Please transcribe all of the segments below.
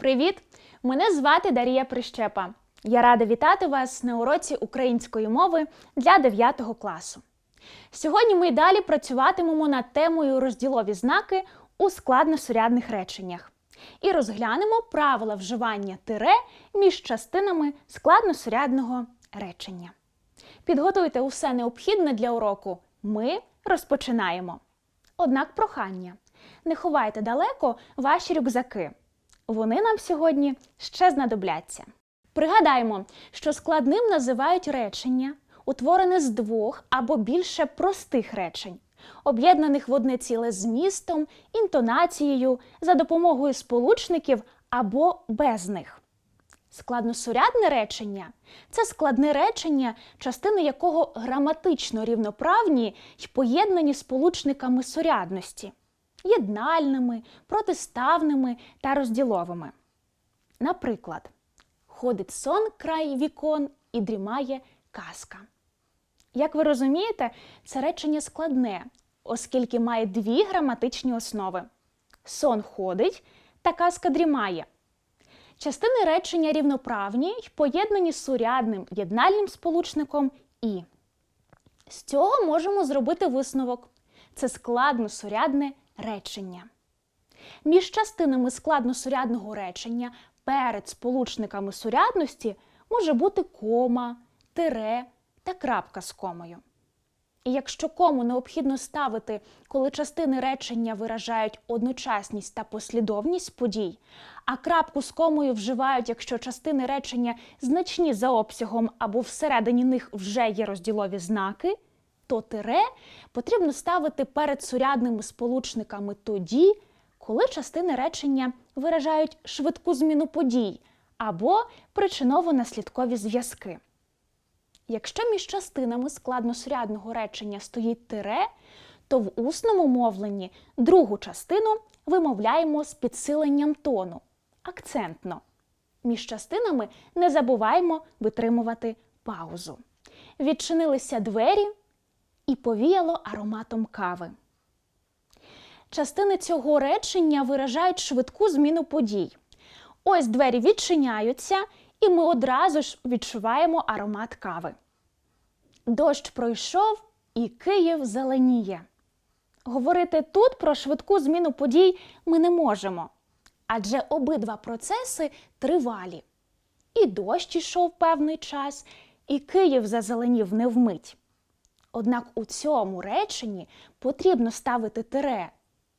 Привіт! Мене звати Дарія Прищепа. Я рада вітати вас на уроці української мови для 9 класу. Сьогодні ми й далі працюватимемо над темою розділові знаки у складносурядних реченнях і розглянемо правила вживання тире між частинами складносурядного речення. Підготуйте усе необхідне для уроку. Ми розпочинаємо. Однак прохання. Не ховайте далеко ваші рюкзаки. Вони нам сьогодні ще знадобляться. Пригадаємо, що складним називають речення, утворене з двох або більше простих речень, об'єднаних в одне ціле змістом, інтонацією, за допомогою сполучників або без них. Складносурядне речення це складне речення, частини якого граматично рівноправні й поєднані сполучниками сурядності єднальними, протиставними та розділовими. Наприклад, ходить сон край вікон і дрімає казка. Як ви розумієте, це речення складне, оскільки має дві граматичні основи: сон ходить та казка дрімає. Частини речення рівноправні й поєднані з сурядним єднальним сполучником і. З цього можемо зробити висновок. Це складносурядне речення. Між частинами складносурядного речення перед сполучниками сурядності може бути кома, тире та крапка з комою. І якщо кому необхідно ставити, коли частини речення виражають одночасність та послідовність подій, а крапку з комою вживають, якщо частини речення значні за обсягом або всередині них вже є розділові знаки, то тире потрібно ставити перед сурядними сполучниками тоді, коли частини речення виражають швидку зміну подій або причиново-наслідкові зв'язки. Якщо між частинами складносурядного речення стоїть тире, то в усному мовленні другу частину вимовляємо з підсиленням тону акцентно. Між частинами не забуваємо витримувати паузу. Відчинилися двері і повіяло ароматом кави. Частини цього речення виражають швидку зміну подій. Ось двері відчиняються, і ми одразу ж відчуваємо аромат кави. Дощ пройшов, і Київ зеленіє. Говорити тут про швидку зміну подій ми не можемо, адже обидва процеси тривалі. І дощ ішов певний час, і Київ зазеленів невмить. Однак у цьому реченні потрібно ставити тире,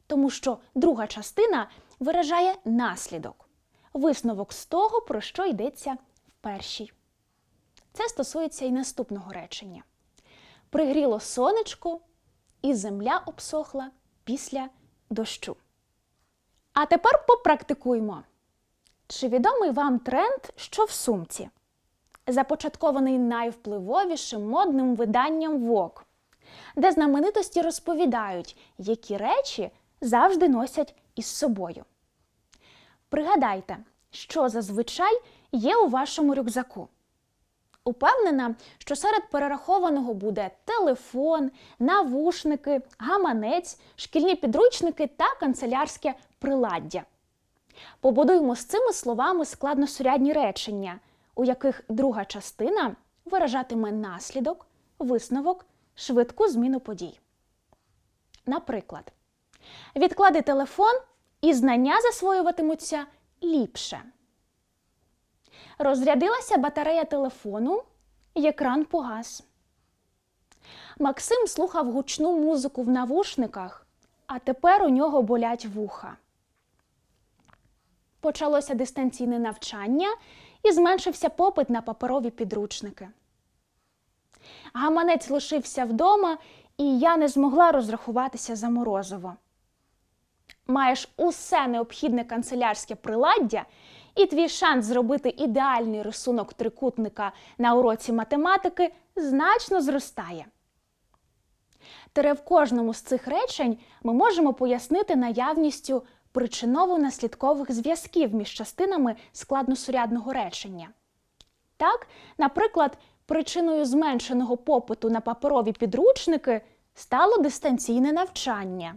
тому що друга частина виражає наслідок, висновок з того, про що йдеться в першій. Це стосується і наступного речення. Пригріло сонечко, і земля обсохла після дощу. А тепер попрактикуймо. Чи відомий вам тренд, що в сумці? Започаткований найвпливовішим модним виданням Vogue, де знаменитості розповідають, які речі завжди носять із собою. Пригадайте, що зазвичай є у вашому рюкзаку. Упевнена, що серед перерахованого буде телефон, навушники, гаманець, шкільні підручники та канцелярське приладдя. Побудуємо з цими словами складносурядні речення – у яких друга частина виражатиме наслідок, висновок, швидку зміну подій. Наприклад, відклади телефон і знання засвоюватимуться ліпше. Розрядилася батарея телефону, і екран погас. Максим слухав гучну музику в навушниках, а тепер у нього болять вуха. Почалося дистанційне навчання, і зменшився попит на паперові підручники. Гаманець лишився вдома, і я не змогла розрахуватися за морозово. Маєш усе необхідне канцелярське приладдя, і твій шанс зробити ідеальний рисунок трикутника на уроці математики значно зростає. Тере в кожному з цих речень ми можемо пояснити наявністю причиново-наслідкових зв'язків між частинами складносурядного речення. Так, наприклад, причиною зменшеного попиту на паперові підручники стало дистанційне навчання.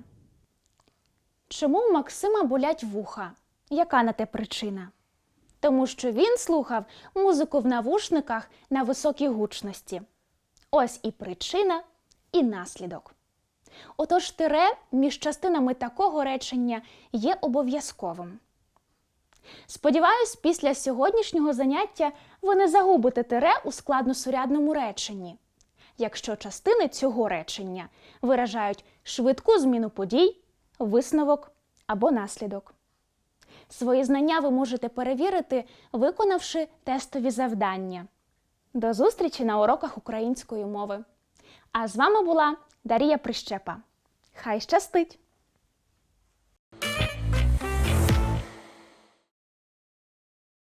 Чому у Максима болять вуха? Яка на те причина? Тому що він слухав музику в навушниках на високій гучності. Ось і причина, і наслідок. Отож, тире між частинами такого речення є обов'язковим. Сподіваюсь, після сьогоднішнього заняття ви не загубите тире у складносурядному реченні, якщо частини цього речення виражають швидку зміну подій, висновок або наслідок. Свої знання ви можете перевірити, виконавши тестові завдання. До зустрічі на уроках української мови. А з вами була Дарія Прищепа. Хай щастить!